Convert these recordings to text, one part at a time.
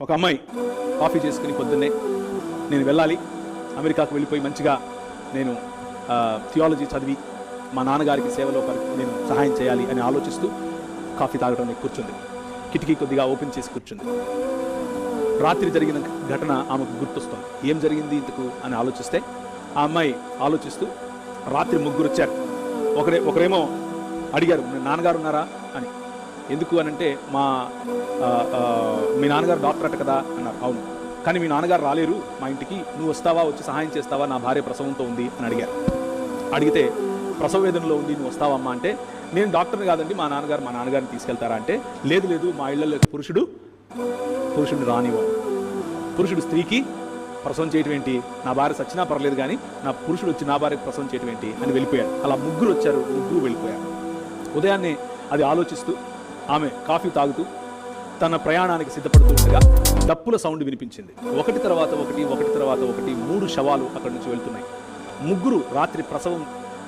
ఒక అమ్మాయి కాఫీ చేసుకుని పొద్దున్నే నేను వెళ్ళాలి. అమెరికాకు వెళ్ళిపోయి మంచిగా నేను థియాలజీ చదివి మా నాన్నగారికి సేవలో నేను సహాయం చేయాలి అని ఆలోచిస్తూ కాఫీ తాగడానికి కూర్చుంది. కిటికీ కొద్దిగా ఓపెన్ చేసి కూర్చుంది. రాత్రి జరిగిన ఘటన ఆమెకు గుర్తొస్తుంది. ఏం జరిగింది ఇంతకు అని ఆలోచిస్తే ఆ అమ్మాయి ఆలోచిస్తూ రాత్రి ముగ్గురు వచ్చారు ఒకరే ఒకరేమో అడిగారు "మీ నాన్నగారు ఉన్నారా? అని. ఎందుకు అని అంటే మా మీ నాన్నగారు డాక్టర్ అట కదా అన్నారు. అవును. కానీ మీ నాన్నగారు రాలేరు మా ఇంటికి. నువ్వు వస్తావా వచ్చి సహాయం చేస్తావా? నా భార్య ప్రసవంతో ఉంది అని అడిగారు. అడిగితే ప్రసవ వేదనలో ఉంది నువ్వు వస్తావమ్మా అంటే నేను డాక్టర్ని కాదండి మా నాన్నగారు మా నాన్నగారిని తీసుకెళ్తారా అంటే లేదు లేదు మా ఇళ్ళలో పురుషుడు పురుషుడిని రానివ్వం. పురుషుడు స్త్రీకి ప్రసవం చేయటం ఏంటి? నా భార్య సచ్చినా పర్లేదు కానీ నా పురుషుడు వచ్చి నా భార్యకు ప్రసవం చేయటం ఏంటి? అని వెళ్ళిపోయాడు అలా ముగ్గురు వచ్చారు ముగ్గురు వెళ్ళిపోయారు. ఉదయాన్నే అది ఆలోచిస్తూ ఆమె కాఫీ తాగుతూ తన ప్రయాణానికి సిద్ధపడుతుండగా డప్పుల సౌండ్ వినిపించింది. ఒకటి తర్వాత ఒకటి ఒకటి తర్వాత ఒకటి మూడు శవాలు అక్కడి నుంచి వెళ్తున్నాయి. ముగ్గురు రాత్రి ప్రసవం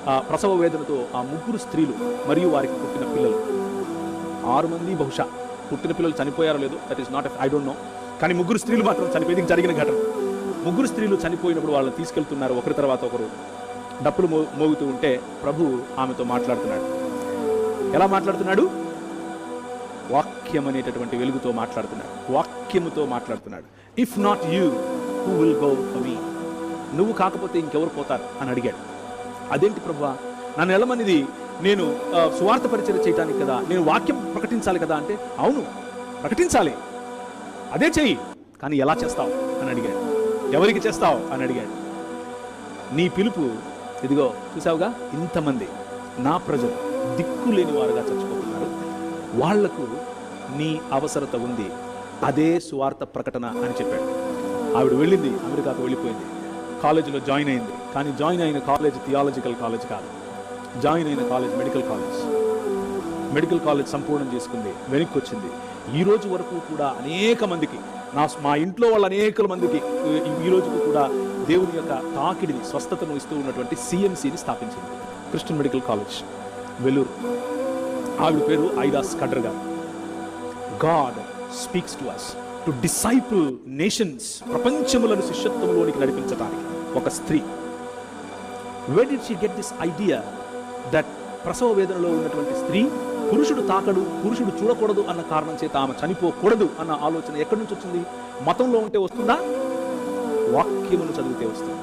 ఆ ప్రసవ వేదనతో ఆ ముగ్గురు స్త్రీలు మరియు వారికి పుట్టిన పిల్లలు. ఆరు మంది బహుశా. పుట్టిన పిల్లలు చనిపోయారో లేదో that is not I don't know కానీ ముగ్గురు స్త్రీలు మాత్రం చనిపోయింది. జరిగిన ఘటన. ముగ్గురు స్త్రీలు చనిపోయినప్పుడు వాళ్ళని తీసుకెళ్తున్నారు ఒకరి తర్వాత ఒకరు. డప్పులు మో మోగుతూ ఉంటే ప్రభు ఆమెతో మాట్లాడుతున్నాడు. ఎలా మాట్లాడుతున్నాడు? వాక్యం అనేటటువంటి వెలుగుతో మాట్లాడుతున్నాడు. వాక్యముతో మాట్లాడుతున్నాడు. If not you who will go for me నువ్వు కాకపోతే ఇంకెవరు పోతారు? అని అడిగాడు. అదేంటి ప్రభా? నన్ను నెలమనేది నేను సువార్త పరిచయం చేయడానికి కదా నేను వాక్యం ప్రకటించాలి కదా అంటే అవును ప్రకటించాలి. అదే చెయ్యి కానీ ఎలా చేస్తావు? అని అడిగాడు. ఎవరికి చేస్తావు? అని అడిగాడు. నీ పిలుపు ఇదిగో చూసావుగా ఇంతమంది నా ప్రజలు దిక్కు లేని వారుగా చచ్చిపోతున్నారు వాళ్ళకు నీ అవసరత ఉంది. అదే సువార్త ప్రకటన అని చెప్పాడు. ఆవిడ వెళ్ళింది అమెరికాకు వెళ్ళిపోయింది. కాలేజీలో జాయిన్ అయింది. కానీ జాయిన్ అయిన కాలేజ్ థియాలజికల్ కాలేజ్ కాదు. జాయిన్ అయిన college medical college. Medical college సంపూర్ణం చేసుకుంది వెనక్కి వచ్చింది ఈ రోజు వరకు కూడా అనేక మందికి నా మా ఇంట్లో వాళ్ళ అనేక మందికి ఈ- రోజుకు కూడా దేవుని యొక్క తాకిడిని స్వస్థతను ఇస్తూ ఉన్నటువంటి సిఎంసిని స్థాపించింది. Christian Medical College Vellore. ఆవిడ పేరు ఐదాస్ కడ్ర గారు God speaks to us to disciple nations ప్రపంచములను శిష్యత్వంలోనికి నడిపించడానికి ఒక స్త్రీ. Where did she get this idea that ప్రసవ వేదనలో ఉన్నటువంటి స్త్రీ పురుషుడు తాకడు పురుషుడు చూడకూడదు అన్న కారణం చేత ఆమె చనిపోకూడదు అన్న ఆలోచన ఎక్కడి నుంచి వచ్చింది? మతంలో ఉంటే వస్తుందా? వాక్యమును చదివితే వస్తుంది?